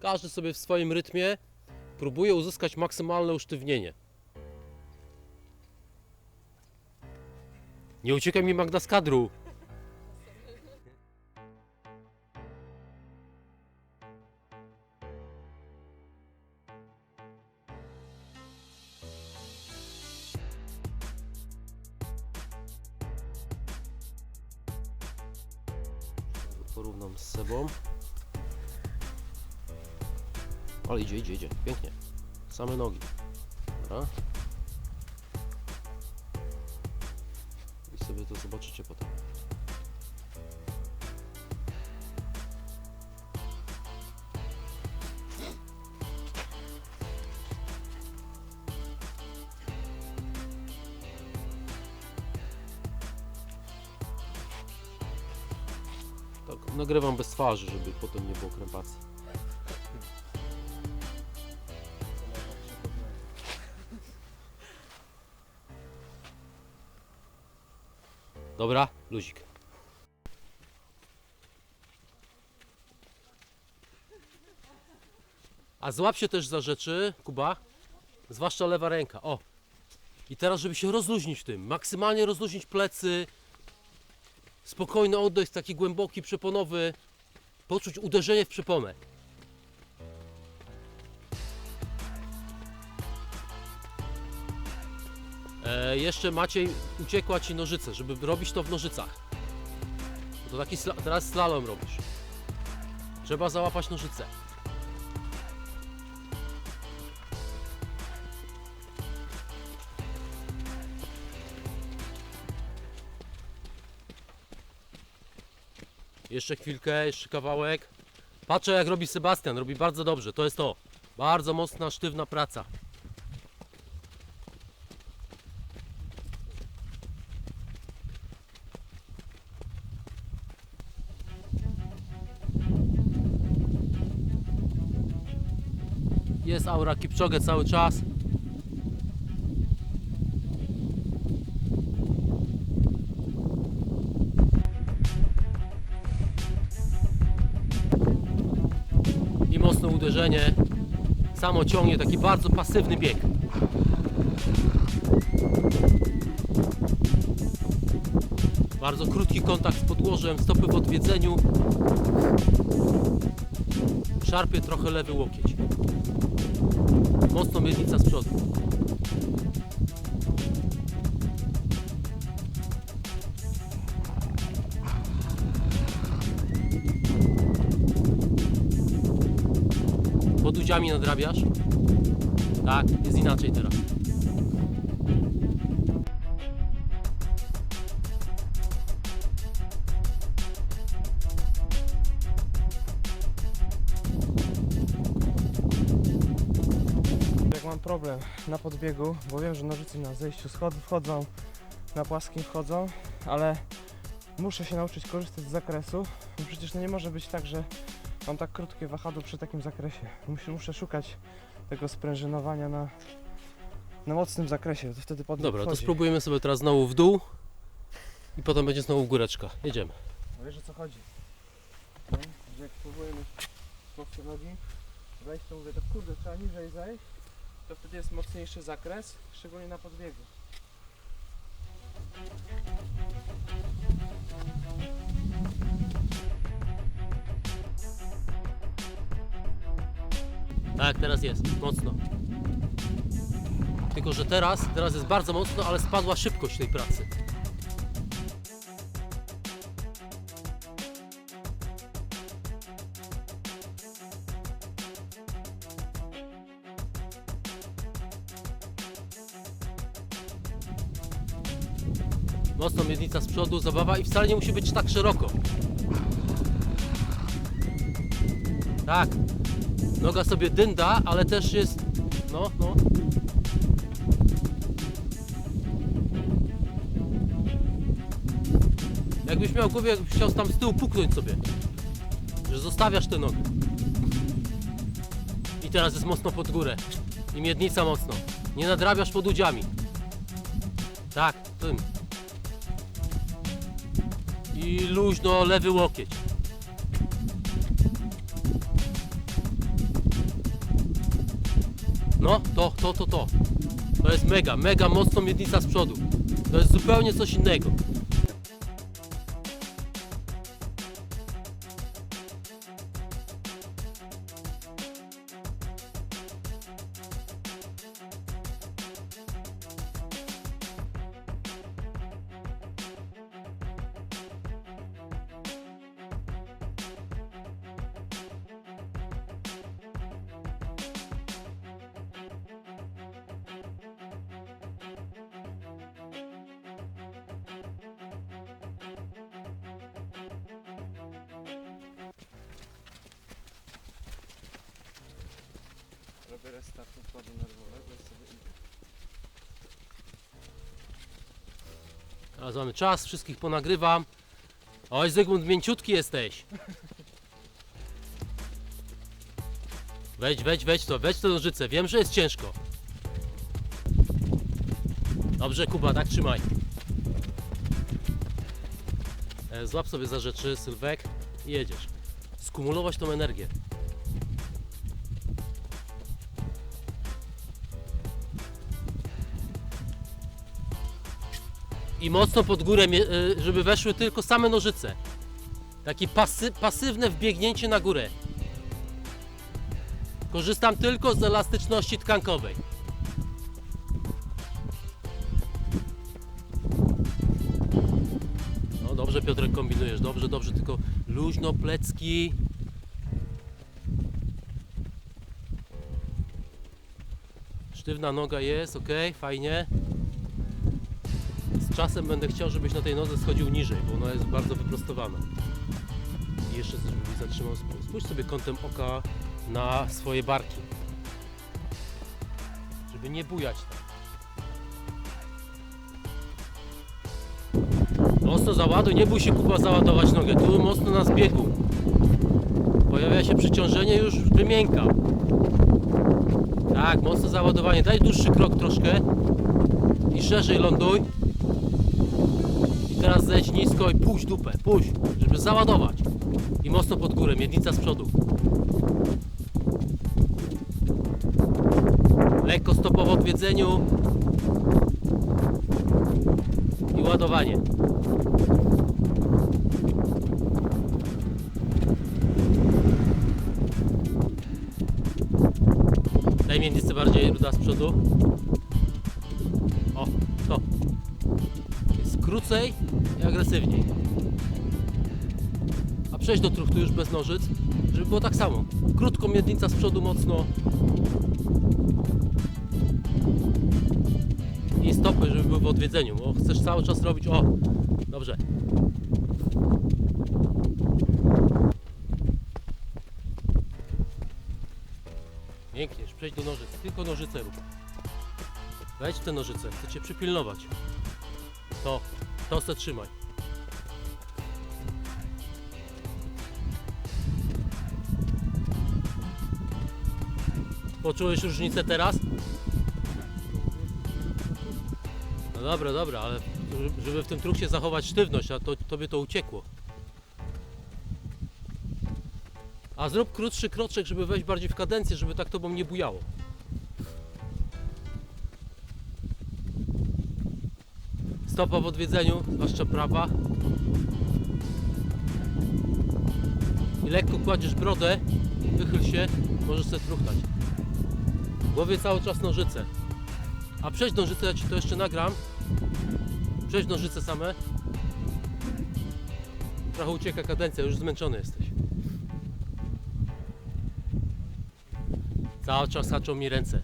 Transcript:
Każdy sobie w swoim rytmie próbuje uzyskać maksymalne usztywnienie. Nie uciekaj mi Magda z kadru. Porównam z sobą. Ale idzie, idzie, idzie. Pięknie. Same nogi. Dobra. I sobie to zobaczycie potem. Tak, nagrywam bez twarzy, żeby potem nie było krępacji. Dobra, luzik. A złap się też za rzeczy, Kuba. Zwłaszcza lewa ręka. O. I teraz, żeby się rozluźnić w tym, maksymalnie rozluźnić plecy. Spokojny oddech, taki głęboki, przeponowy. Poczuć uderzenie w przeponę. E, jeszcze Maciej uciekła ci nożyce, żeby robić to w nożycach. To taki sla teraz slalom robisz. Trzeba załapać nożyce. Jeszcze chwilkę, jeszcze kawałek. Patrzę jak robi Sebastian, robi bardzo dobrze, to jest to. Bardzo mocna, sztywna praca. Jest aura Kipczogę cały czas. I mocne uderzenie. Samo ciągnie taki bardzo pasywny bieg. Bardzo krótki kontakt z podłożem, stopy w odwiedzeniu. Szarpie trochę lewy łokieć. Mocno miednica z przodu. Pod udziami nadrabiasz? Tak, jest inaczej teraz. Na podbiegu, bo wiem, że nożyce na zejściu schod wchodzą, na płaskim wchodzą, ale muszę się nauczyć korzystać z zakresu. No przecież to nie może być tak, że mam tak krótkie wahadło przy takim zakresie. Muszę, muszę szukać tego sprężynowania na, na mocnym zakresie, to wtedy podbieg Dobra, to wchodzi. spróbujemy sobie teraz znowu w dół i potem będzie znowu góreczka. Jedziemy. No Wiesz o co chodzi? No, że jak spróbujemy proste nogi wejść, to mówię, to kurde, trzeba niżej zejść, to wtedy jest mocniejszy zakres, szczególnie na podbiegu. Tak, teraz jest, mocno. Tylko, że teraz, teraz jest bardzo mocno, ale spadła szybkość tej pracy. Mocno miednica z przodu, zabawa i wcale nie musi być tak szeroko. Tak, Noga sobie dynda, ale też jest. No, no. Jakbyś miał w głowie, jakbyś chciał tam z tyłu puknąć sobie. Że zostawiasz tę nogę. I teraz jest mocno pod górę. I miednica mocno. Nie nadrabiasz pod udziami. Tak, tym i luźno lewy łokieć. No, to, to, to, to. To jest mega, mega mocno miednica z przodu. To jest zupełnie coś innego. Restart układu nerwowego sobie idę. Teraz mamy czas, wszystkich ponagrywam. Oj, Zygmunt, mięciutki jesteś. Wejdź, wejdź, wejdź to, wejdź to nożyce. Wiem, że jest ciężko. Dobrze, Kuba, tak trzymaj. E, Złap sobie za rzeczy, Sylwek i jedziesz. Skumulować tą energię. I mocno pod górę, y, żeby weszły tylko same nożyce. Takie pasy, pasywne wbiegnięcie na górę. Korzystam tylko z elastyczności tkankowej. No dobrze Piotrek kombinujesz, dobrze, dobrze, tylko luźno plecki. Sztywna noga jest, ok, fajnie. Czasem będę chciał, żebyś na tej nodze schodził niżej, bo ona jest bardzo wyprostowana. I jeszcze żebyś zatrzymał, spójrz- spójrz sobie kątem oka na swoje barki. Żeby nie bujać tam. Mocno załaduj, nie bój się kupa załadować nogę, tu mocno na zbiegu. Pojawia się przyciążenie, już wymięka. Tak, mocno załadowanie, daj dłuższy krok troszkę i szerzej ląduj. Teraz zejdź nisko i puść dupę, puść, żeby załadować. I mocno pod górę, miednica z przodu. Lekko stopowo w odwiedzeniu. I ładowanie. Daj miednicę bardziej ruda z przodu. Krócej i agresywniej. A przejść do truchtu już bez nożyc, żeby było tak samo. Krótko miednica z przodu mocno. I stopy, żeby były w odwiedzeniu, bo chcesz cały czas robić. O, dobrze. Pięknie, przejdź do nożyc. Tylko nożyce rób. Wejdź te nożyce, chcę cię przypilnować. To, to se trzymaj. Poczułeś różnicę teraz? No dobra, dobra, ale żeby w tym trukcie zachować sztywność, a to tobie to uciekło. A zrób krótszy kroczek, żeby wejść bardziej w kadencję, żeby tak tobą nie bujało. Stopa w odwiedzeniu, zwłaszcza prawa. I lekko kładziesz brodę, wychyl się, możesz sobie truchtać. W głowie cały czas nożyce. A przejdź nożyce, ja ci to jeszcze nagram. Przejdź nożyce same. Trochę ucieka kadencja, już zmęczony jesteś. Cały czas haczą mi ręce.